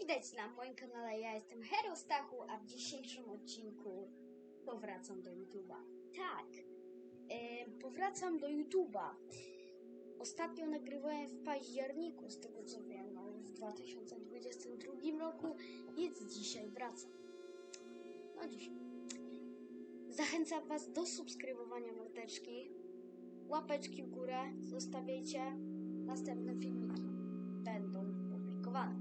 witajcie na moim kanale, ja jestem Hero Stachu, a w dzisiejszym odcinku powracam do YouTube'a. Tak, e, powracam do YouTube'a. Ostatnio nagrywałem w październiku, z tego co wiem, no, w 2022 roku, więc dzisiaj wracam. No dzisiaj. Zachęcam Was do subskrybowania mordeczki, łapeczki w górę, zostawiajcie następne filmiki. Będą publikowane.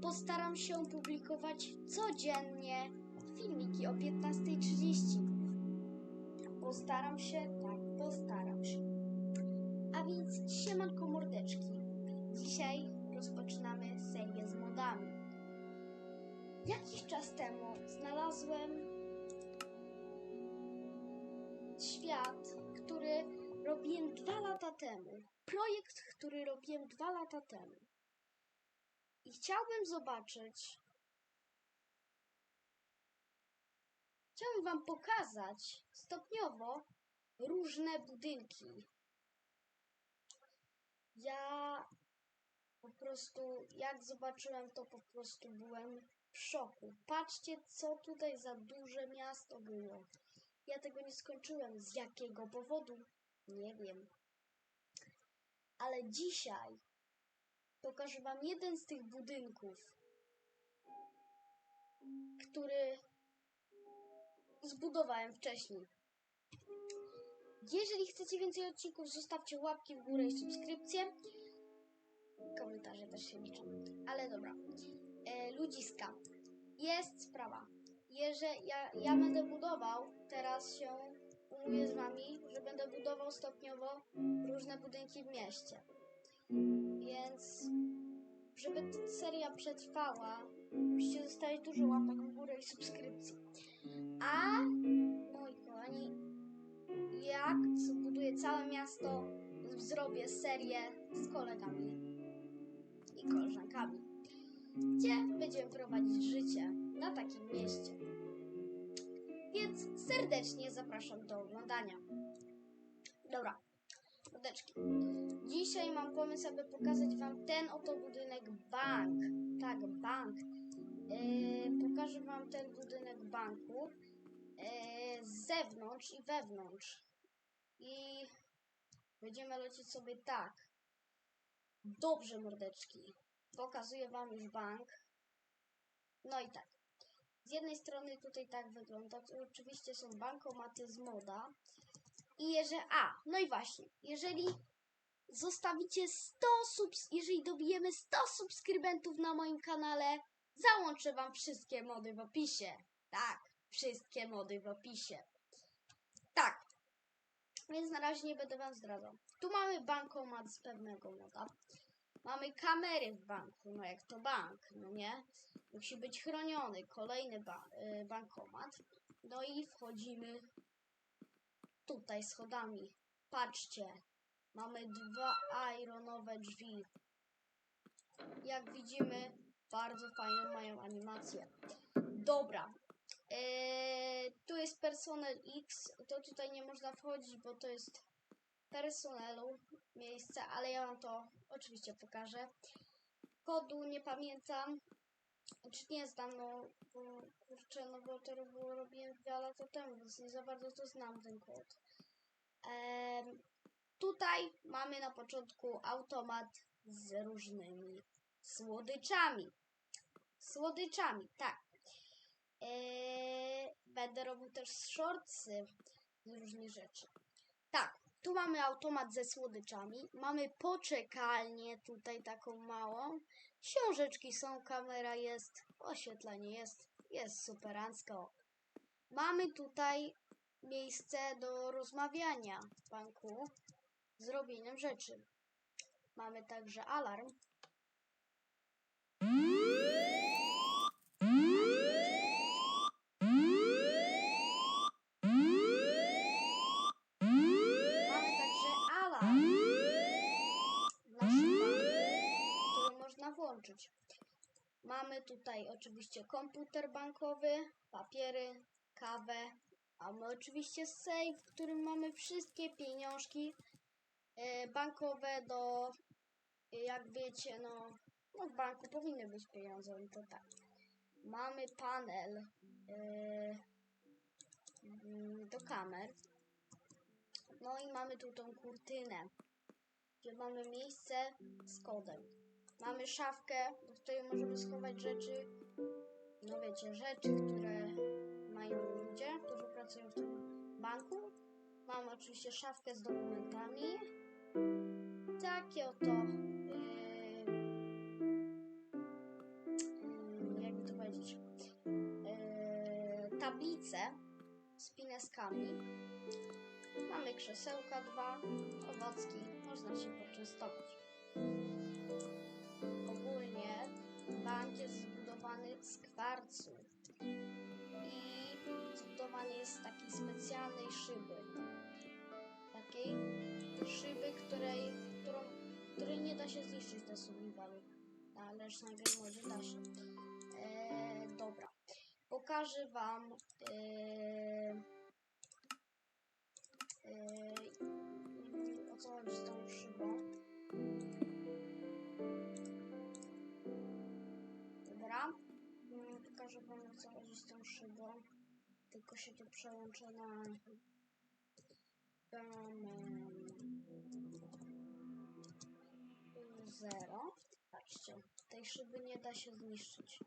Postaram się publikować codziennie filmiki o 15.30. Postaram się, tak, postaram się. A więc siemanko mordeczki. Dzisiaj rozpoczynamy serię z modami. Jakiś czas temu znalazłem świat, który robiłem dwa lata temu. Projekt, który robiłem dwa lata temu. I chciałbym zobaczyć. Chciałbym Wam pokazać stopniowo różne budynki. Ja po prostu, jak zobaczyłem to, po prostu byłem w szoku. Patrzcie, co tutaj za duże miasto było. Ja tego nie skończyłem. Z jakiego powodu? Nie wiem. Ale dzisiaj pokażę Wam jeden z tych budynków, który zbudowałem wcześniej. Jeżeli chcecie więcej odcinków, zostawcie łapki w górę i subskrypcję. Komentarze też się liczą. Ale dobra. E, ludziska. Jest sprawa. Jeżeli ja, ja będę budował, teraz się umówię z Wami, że będę budował stopniowo różne budynki w mieście. Więc, żeby seria przetrwała, musicie zostawić dużo łapek w górę i subskrypcji. A, moi kochani, jak zbuduję całe miasto, zrobię serię z kolegami i koleżankami, gdzie będziemy prowadzić życie na takim mieście. Więc serdecznie zapraszam do oglądania. Dobra, Mordeczki. Dzisiaj mam pomysł, aby pokazać Wam ten oto budynek bank. Tak, bank. E, pokażę Wam ten budynek banku e, z zewnątrz i wewnątrz. I będziemy lecieć sobie tak. Dobrze, mordeczki. Pokazuję Wam już bank. No i tak. Z jednej strony tutaj tak wygląda. Oczywiście są bankomaty z moda. I jeżeli. A, no i właśnie. Jeżeli zostawicie 100 subs. Jeżeli dobijemy 100 subskrybentów na moim kanale, załączę Wam wszystkie mody w opisie. Tak, wszystkie mody w opisie. Tak. Więc na razie nie będę Wam zdradzał. Tu mamy bankomat z pewnego moda. Mamy kamery w banku, no jak to bank, no nie? Musi być chroniony. Kolejny ba y, bankomat. No i wchodzimy tutaj schodami. Patrzcie, mamy dwa ironowe drzwi. Jak widzimy, bardzo fajną mają animację. Dobra. Eee, tu jest personel X. To tutaj nie można wchodzić, bo to jest personelu miejsce, ale ja wam to oczywiście pokażę. Kodu nie pamiętam. Czy nie znam, no bo, kurczę, no bo to było, robiłem dwa lata temu, więc nie za bardzo to znam ten kod. Ehm, tutaj mamy na początku automat z różnymi słodyczami. Słodyczami, tak. Będę robił też shortsy z różnych rzeczy. Tak, tu mamy automat ze słodyczami, mamy poczekalnię tutaj taką małą, książeczki są, kamera jest, oświetlenie jest, jest superancko. Mamy tutaj miejsce do rozmawiania w banku z robieniem rzeczy. Mamy także alarm. Mamy także alarm w naszym banku, który można włączyć. Mamy tutaj oczywiście komputer bankowy, papiery, kawę. Mamy oczywiście safe, w którym mamy wszystkie pieniążki e, bankowe do, jak wiecie, no, No w banku powinny być pieniądze i to tak. Mamy panel yy, mm, do kamer. No i mamy tu tą kurtynę, gdzie mamy miejsce z kodem. Mamy szafkę, do której możemy schować rzeczy, no wiecie, rzeczy, które mają ludzie, którzy pracują w tym banku. Mamy oczywiście szafkę z dokumentami. Takie oto, yy, jakby to powiedzieć, yy, tablice z pineskami. Mamy krzesełka dwa, owocki, można się poczęstować. Ogólnie bank jest zbudowany z kwarcu i zbudowany jest z takiej specjalnej szyby. Takiej szyby, której, którą, której nie da się zniszczyć survivalu. Ale na game modzie da się. E, dobra. Pokażę wam e, e, o co chodzi z tą szybą. Dobra. Mm, Pokażę wam o co chodzi z tą szybą. Tylko się tu przełączę na zero. Patrzcie, tej szyby nie da się zniszczyć.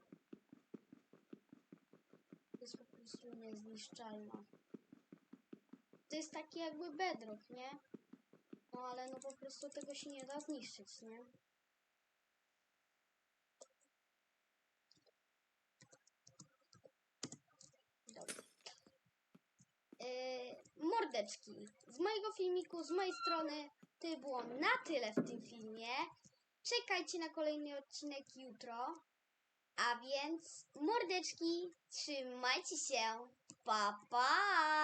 Jest po prostu niezniszczalna. To jest taki jakby bedrock, nie? No ale no po prostu tego się nie da zniszczyć, nie? Yy, mordeczki. Z mojego filmiku, z mojej strony, to było na tyle w tym filmie. Czekajcie na kolejny odcinek jutro. A więc, mordeczki, trzymajcie się. Pa, pa!